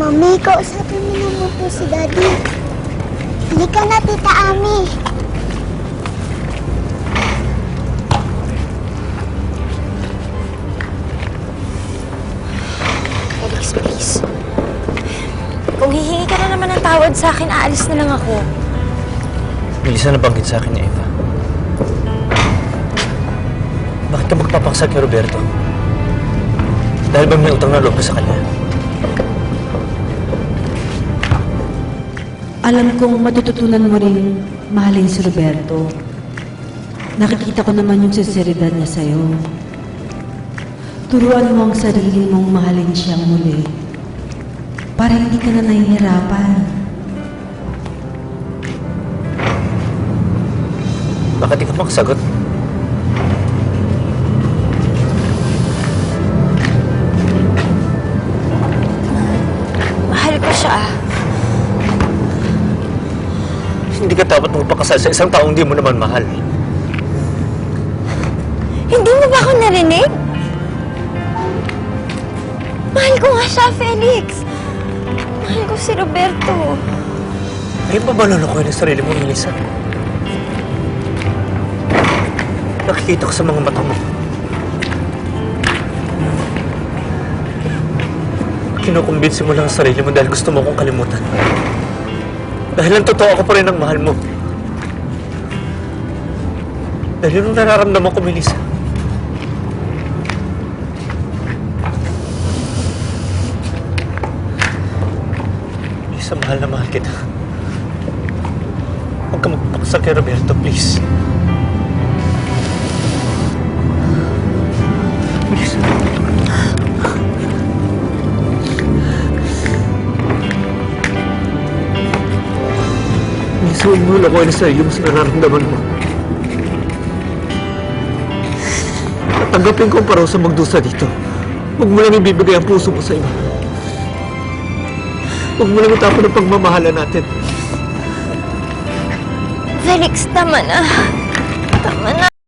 Mami, kausapin mo naman po si Daddy. Halika na, Tita Ami. Felix, please. Kung hihingi ka na naman ng tawad sa akin, aalis na lang ako. Melissa nabanggit sa akin ni Eva. Bakit ka magpapaksa kay Roberto? Dahil ba may utang na loob ka sa kanya? Alam kong matututunan mo rin mahalin si Roberto. Nakikita ko naman yung sinseridad niya sa'yo. Turuan mo ang sarili mong mahalin siyang muli. Para hindi ka na nahihirapan. Bakit di ka makasagot? Hindi ka dapat magpakasal sa isang taong di mo naman mahal. Hindi mo ba ako narinig? Mahal ko nga siya, Felix. Mahal ko si Roberto. Ngayon ba lulukoy ng sarili mo, Melissa? Nakikita ko sa mga mata mo. Kinukumbinsi mo lang ang sarili mo dahil gusto mo akong kalimutan. Dahil ang totoo ako pa rin ang mahal mo. Dahil yun ang nararamdaman ko, Melissa. Melissa, mahal na mahal kita. Huwag ka magpaksa kay Roberto, please. Please. Please, huwag mo lakuin sa iyo sa nararamdaman mo. Tatanggapin ko ang parusa magdusa dito. Huwag mo lang ibibigay ang puso mo sa iba. Huwag mo lang itapon ang pagmamahala natin. Felix, tama na. Tama na.